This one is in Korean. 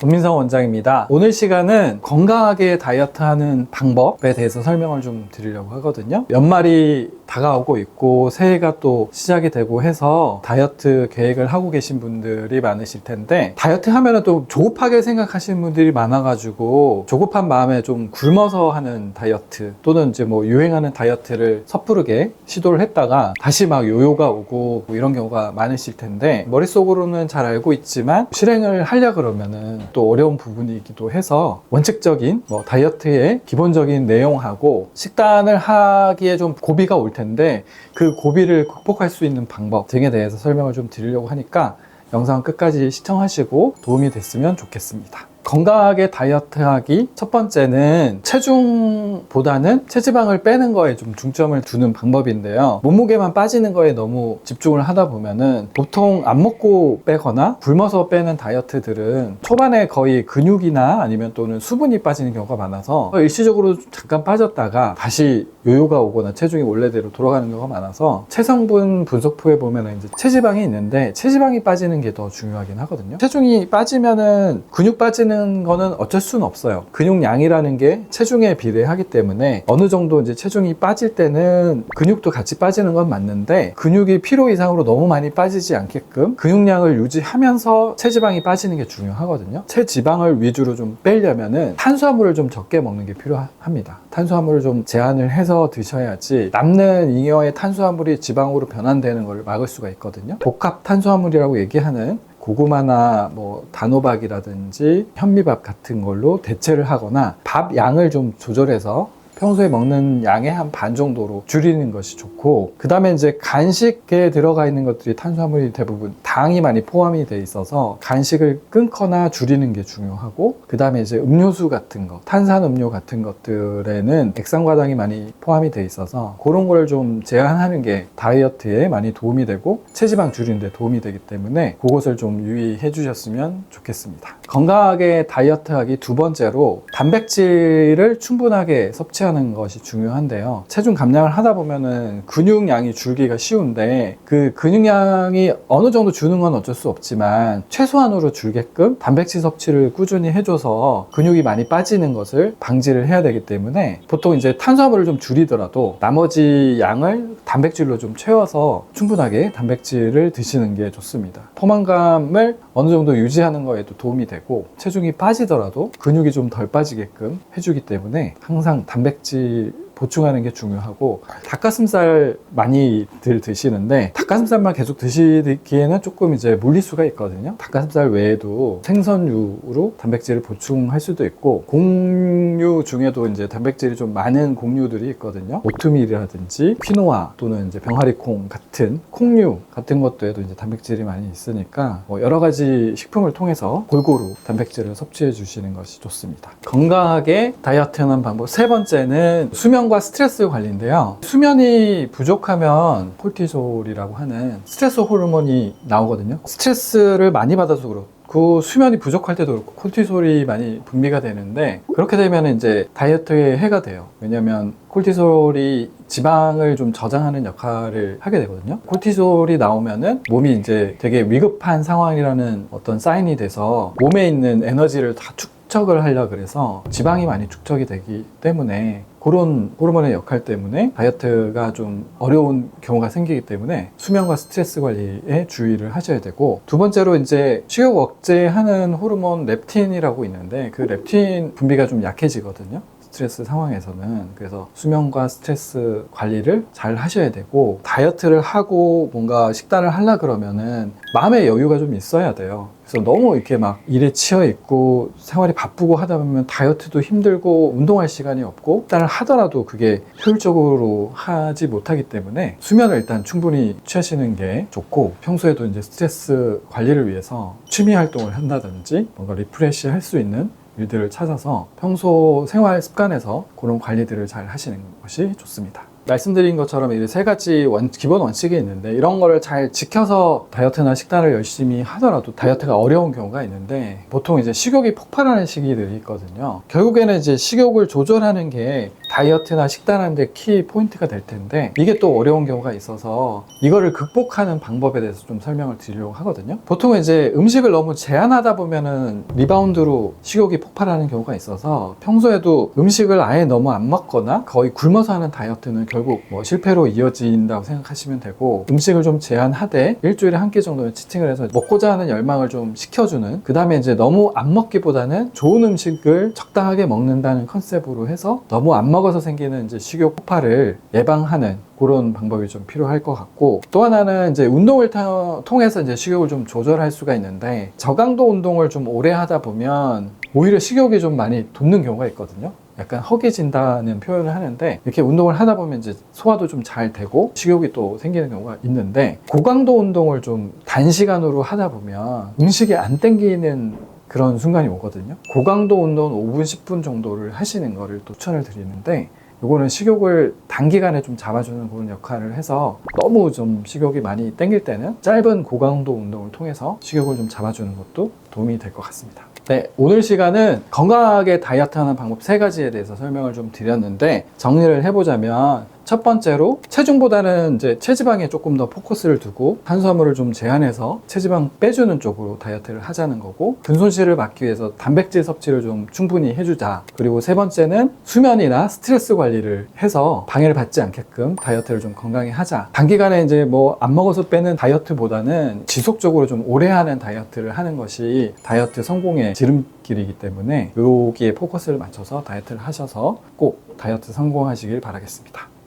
문민성 원장입니다. 오늘 시간은 건강하게 다이어트 하는 방법에 대해서 설명을 좀 드리려고 하거든요. 연말이 다가오고 있고 새해가 또 시작이 되고 해서 다이어트 계획을 하고 계신 분들이 많으실 텐데 다이어트 하면은 또 조급하게 생각하시는 분들이 많아가지고 조급한 마음에 좀 굶어서 하는 다이어트 또는 이제 뭐 유행하는 다이어트를 섣부르게 시도를 했다가 다시 막 요요가 오고 뭐 이런 경우가 많으실 텐데 머릿속으로는 잘 알고 있지만 실행을 하려 그러면은 또 어려운 부분이기도 해서 원칙적인 뭐 다이어트의 기본적인 내용하고 식단을 하기에 좀 고비가 올 텐데 그 고비를 극복할 수 있는 방법 등에 대해서 설명을 좀 드리려고 하니까 영상 끝까지 시청하시고 도움이 됐으면 좋겠습니다. 건강하게 다이어트 하기 첫 번째는 체중보다는 체지방을 빼는 거에 좀 중점을 두는 방법인데요. 몸무게만 빠지는 거에 너무 집중을 하다 보면은 보통 안 먹고 빼거나 굶어서 빼는 다이어트들은 초반에 거의 근육이나 아니면 또는 수분이 빠지는 경우가 많아서 일시적으로 잠깐 빠졌다가 다시 요요가 오거나 체중이 원래대로 돌아가는 경우가 많아서 체성분 분석표에 보면은 이제 체지방이 있는데 체지방이 빠지는 게 더 중요하긴 하거든요. 체중이 빠지면은 근육 빠지는 거는 어쩔 수는 없어요. 근육량이라는 게 체중에 비례하기 때문에 어느 정도 이제 체중이 빠질 때는 근육도 같이 빠지는 건 맞는데 근육이 필요 이상으로 너무 많이 빠지지 않게끔 근육량을 유지하면서 체지방이 빠지는 게 중요하거든요. 체지방을 위주로 좀 빼려면은 탄수화물을 좀 적게 먹는 게 필요합니다. 탄수화물을 좀 제한을 해서 드셔야지 남는 잉여의 탄수화물이 지방으로 변환되는 걸 막을 수가 있거든요. 복합 탄수화물이라고 얘기하는 고구마나 뭐 단호박이라든지 현미밥 같은 걸로 대체를 하거나 밥 양을 좀 조절해서 평소에 먹는 양의 한 반 정도로 줄이는 것이 좋고 그 다음에 이제 간식에 들어가 있는 것들이 탄수화물이 대부분 당이 많이 포함이 돼 있어서 간식을 끊거나 줄이는 게 중요하고 그 다음에 이제 음료수 같은 거 탄산 음료 같은 것들에는 액상과당이 많이 포함이 돼 있어서 그런 걸 좀 제한하는 게 다이어트에 많이 도움이 되고 체지방 줄이는 데 도움이 되기 때문에 그것을 좀 유의해 주셨으면 좋겠습니다. 건강하게 다이어트 하기 두 번째로 단백질을 충분하게 섭취하 는 것이 중요한데요. 체중 감량을 하다 보면은 근육량이 줄기가 쉬운데 그 근육량이 어느 정도 주는 건 어쩔 수 없지만 최소한으로 줄게끔 단백질 섭취를 꾸준히 해줘서 근육이 많이 빠지는 것을 방지를 해야 되기 때문에 보통 이제 탄수화물을 좀 줄이더라도 나머지 양을 단백질로 좀 채워서 충분하게 단백질을 드시는 게 좋습니다. 포만감을 어느 정도 유지하는 거에도 도움이 되고 체중이 빠지더라도 근육이 좀 덜 빠지게끔 해주기 때문에 항상 단백 질 보충하는 게 중요하고 닭가슴살 많이들 드시는데 닭가슴살만 계속 드시기에는 조금 이제 물리수가 있거든요. 닭가슴살 외에도 생선류로 단백질을 보충할 수도 있고 공유 중에도 이제 단백질이 좀 많은 공유들이 있거든요. 오트밀이라든지 퀴노아 또는 이제 병아리콩 같은 콩류 같은 것도에도 이제 단백질이 많이 있으니까 뭐 여러 가지 식품을 통해서 골고루 단백질을 섭취해 주시는 것이 좋습니다. 건강하게 다이어트 하는 방법 세 번째는 수면 수면과 스트레스 관리인데요. 수면이 부족하면 콜티솔이라고 하는 스트레스 호르몬이 나오거든요. 스트레스를 많이 받아서 그렇고 그 수면이 부족할 때도 그렇고 콜티솔이 많이 분비가 되는데 그렇게 되면 이제 다이어트에 해가 돼요. 왜냐면 콜티솔이 지방을 좀 저장하는 역할을 하게 되거든요. 콜티솔이 나오면은 몸이 이제 되게 위급한 상황이라는 어떤 사인이 돼서 몸에 있는 에너지를 다 축적을 하려 그래서 지방이 많이 축적이 되기 때문에 그런 호르몬의 역할 때문에 다이어트가 좀 어려운 경우가 생기기 때문에 수면과 스트레스 관리에 주의를 하셔야 되고 두 번째로 이제 식욕 억제하는 호르몬 렙틴이라고 있는데 그 렙틴 분비가 좀 약해지거든요. 스트레스 상황에서는 그래서 수면과 스트레스 관리를 잘 하셔야 되고 다이어트를 하고 뭔가 식단을 하려 그러면은 마음의 여유가 좀 있어야 돼요. 그래서 너무 이렇게 막 일에 치여 있고 생활이 바쁘고 하다 보면 다이어트도 힘들고 운동할 시간이 없고 식단을 하더라도 그게 효율적으로 하지 못하기 때문에 수면을 일단 충분히 취하시는 게 좋고 평소에도 이제 스트레스 관리를 위해서 취미 활동을 한다든지 뭔가 리프레시 할 수 있는 일들을 찾아서 평소 생활 습관에서 그런 관리들을 잘 하시는 것이 좋습니다. 말씀드린 것처럼 이세 가지 원- 기본 원칙이 있는데 이런 거를 잘 지켜서 다이어트나 식단을 열심히 하더라도 다이어트가 어려운 경우가 있는데 보통 이제 식욕이 폭발하는 시기들이 있거든요. 결국에는 이제 식욕을 조절하는 게 다이어트나 식단하는데 키 포인트가 될 텐데 이게 또 어려운 경우가 있어서 이거를 극복하는 방법에 대해서 좀 설명을 드리려고 하거든요. 보통 이제 음식을 너무 제한하다 보면은 리바운드로 식욕이 폭발하는 경우가 있어서 평소에도 음식을 아예 너무 안 먹거나 거의 굶어서 하는 다이어트는 결국 뭐 실패로 이어진다고 생각하시면 되고 음식을 좀 제한하되 일주일에 한 끼 정도는 치팅을 해서 먹고자 하는 열망을 좀 식혀주는 그 다음에 이제 너무 안 먹기보다는 좋은 음식을 적당하게 먹는다는 컨셉으로 해서 너무 안 먹어서 생기는 이제 식욕 폭발을 예방하는 그런 방법이 좀 필요할 것 같고 또 하나는 이제 운동을 타- 통해서 이제 식욕을 좀 조절할 수가 있는데 저강도 운동을 좀 오래 하다 보면 오히려 식욕이 좀 많이 돋는 경우가 있거든요. 약간 허기진다는 표현을 하는데 이렇게 운동을 하다 보면 이제 소화도 좀 잘 되고 식욕이 또 생기는 경우가 있는데 고강도 운동을 좀 단시간으로 하다 보면 음식이 안 땡기는 그런 순간이 오거든요. 고강도 운동 5분, 10분 정도를 하시는 거를 또 추천을 드리는데 요거는 식욕을 단기간에 좀 잡아주는 그런 역할을 해서 너무 좀 식욕이 많이 땡길 때는 짧은 고강도 운동을 통해서 식욕을 좀 잡아주는 것도 도움이 될 것 같습니다. 네, 오늘 시간은 건강하게 다이어트 하는 방법 세 가지에 대해서 설명을 좀 드렸는데 정리를 해보자면 첫 번째로 체중보다는 이제 체지방에 조금 더 포커스를 두고 탄수화물을 좀 제한해서 체지방 빼주는 쪽으로 다이어트를 하자는 거고 근 손실을 막기 위해서 단백질 섭취를 좀 충분히 해주자 그리고 세 번째는 수면이나 스트레스 관리를 해서 방해를 받지 않게끔 다이어트를 좀 건강히 하자 단기간에 이제 뭐 안 먹어서 빼는 다이어트보다는 지속적으로 좀 오래 하는 다이어트를 하는 것이 다이어트 성공의 지름길이기 때문에 여기에 포커스를 맞춰서 다이어트를 하셔서 꼭 다이어트 성공하시길 바라겠습니다.